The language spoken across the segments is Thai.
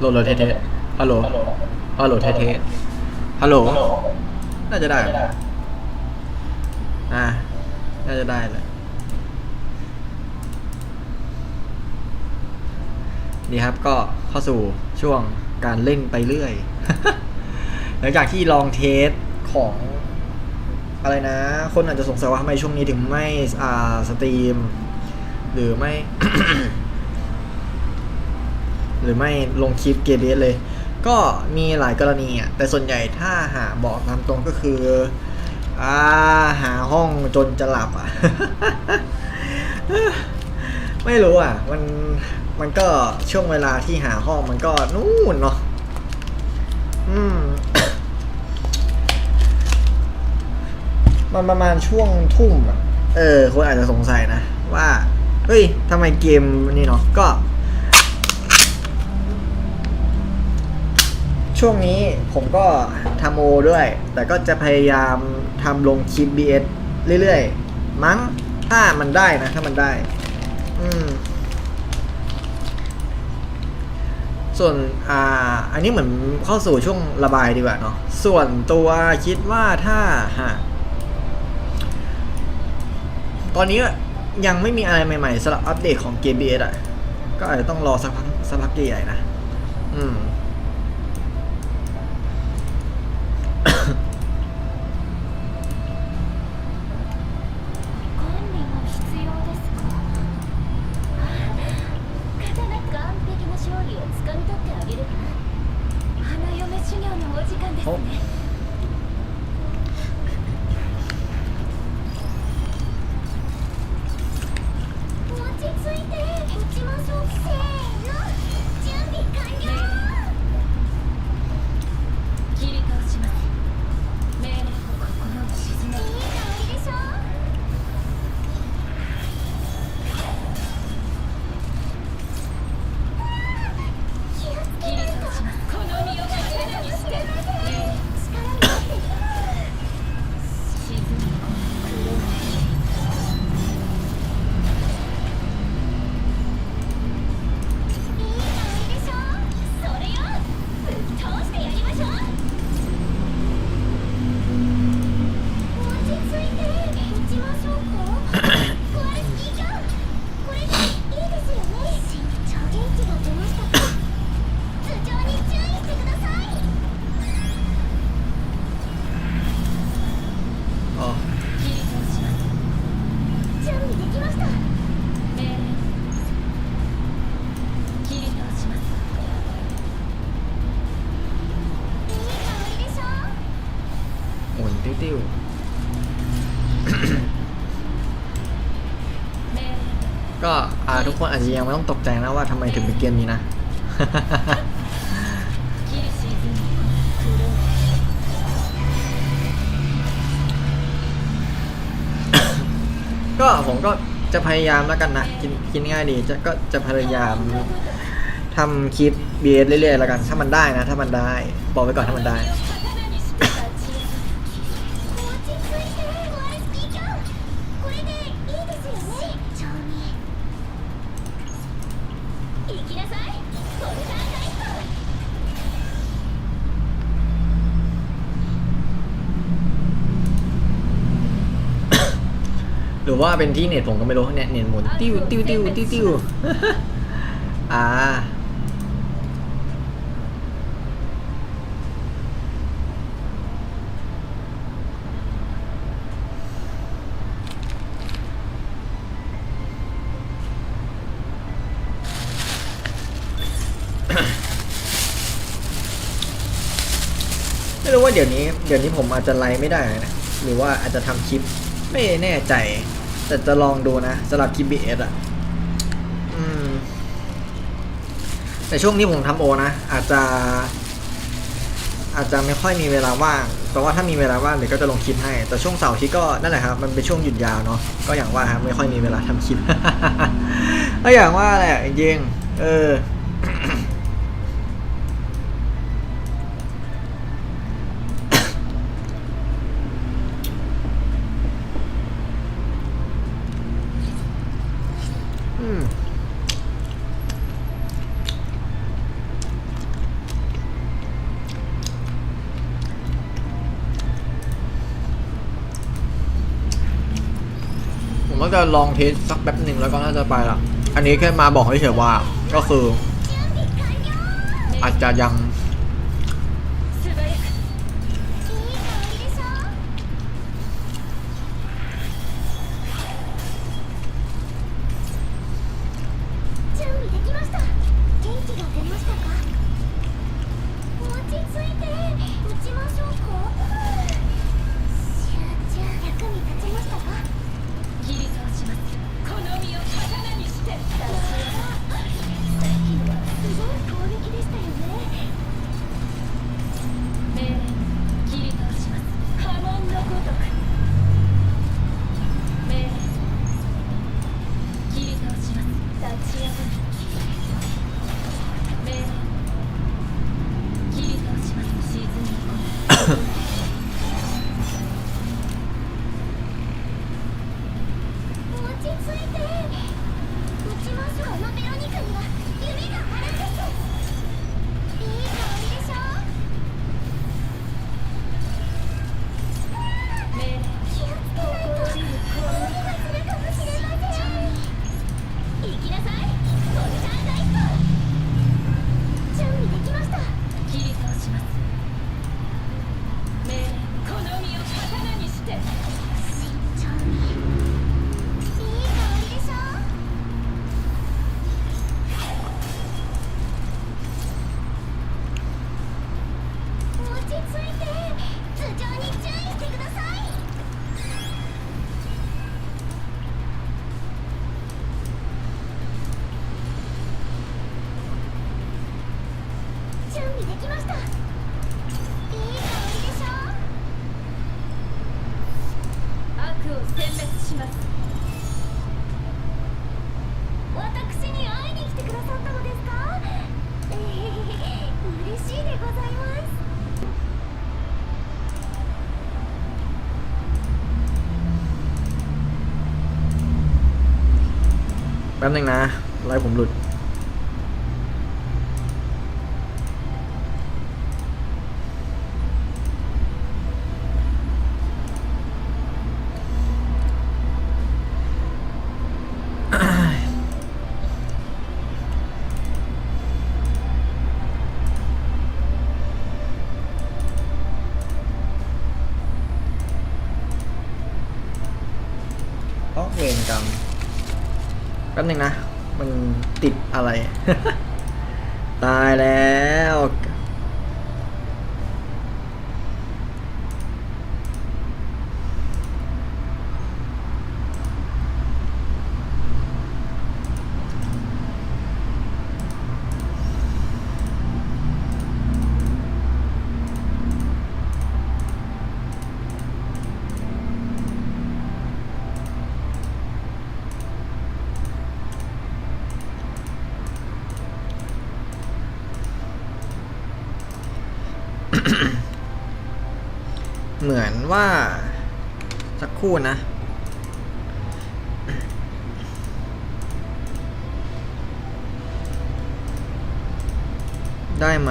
โหลโหลเทสเทสฮัลโหลฮัลโหลเทสเทสฮัลโหล น่าจะได้ อ่า น่าจะได้เลยนี่ครับก็เข้าสู่ช่วงการเล่นไปเรื่อย หลังจากที่ลองเทสของอะไรนะ คนอาจจะสงสัยว่าทำไมช่วงนี้ถึงไม่อ่าสตรีม หรือไม่ รือไม่ลงคลิปเกเบสเลย ก็มีหลายกรณีอะแต่ส่วนใหญ่ถ้าหาบอกตามตรงก็คืออ่าหาห้องจนจะหลับอะ ไม่รู้อะ มันมันก็ช่วงเวลาที่หาห้องมันก็นู่นเนาะอืมมันประมาณช่วงทุ่มอะ เออคนอาจจะสงสัยนะ ว่า เฮ้ยทำไมเกมนี่เนาะก็ ช่วงนี้ผมก็ทำโอด้วย แต่ก็จะพยายามทำลงคลิป BS เรื่อยๆ มั้งถ้ามันได้นะ ถ้ามันได้ อืม ส่วนอ่า อันนี้เหมือนเข้าสู่ช่วงระบายดีกว่าเนาะส่วนตัวคิดว่าถ้าหากตอนนี้ยังไม่มีอะไรใหม่ๆสำหรับอัปเดตของเกม BS อะ ก็อาจจะต้องรอสักพักสักพักใหญ่ๆนะ อืม ก็ทุกคนอาจจะยังไม่ต้องตกใจนะว่าทำไมถึงเป็นเกมนี้นะ ก็ผมก็จะพยายามแล้วกันนะกินกินง่ายดีจะก็จะพยายามทำคลิปเบียเรื่อยๆแล้วกัน ถ้ามันได้นะ ถ้ามันได้ บอกไว้ก่อนถ้ามันได้ รือว่าเป็นที่เน็ตผมก็ไม่รู้เนี่ยเน็ตหมุนติ้วติ้วติ้วติ้วติ้วอ่าไม่รู้ว่าเดี๋ยวนี้ เดี๋ยวนี้ผมอาจจะไลฟ์ไม่ได้นะ หรือว่าอาจจะทำคลิปไม่แน่ใจ แต่จะลองดูนะสำหรับ KBS อะอืมแต่ช่วงนี้ผมทำโอนะ อาจจะ อาจจะไม่ค่อยมีเวลาว่าง แต่ว่าถ้ามีเวลาว่างเดี๋ยวก็จะลงคลิปให้ แต่ช่วงเสาร์ที่ก็นั่นแหละครับ มันเป็นช่วงหยุดยาวเนาะ ก็อย่างว่าครับไม่ค่อยมีเวลาทำคลิป ก็อย่างว่าแหละจริงเออ จะลองเทสสักแป๊บหนึ่งแล้วก็น่าจะไปละอันนี้แค่มาบอกให้เฉยว่า ก็คือ อาจจะยัง แป๊บนึงนะไลฟ์ผมหลุด นึงนะ มันติดอะไร ตายแล้ว เหมือนว่า สักครู่นะได้ไหม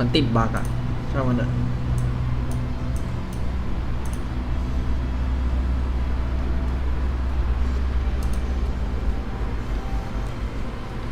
มันติดบั๊กอะช่างมันเถอะ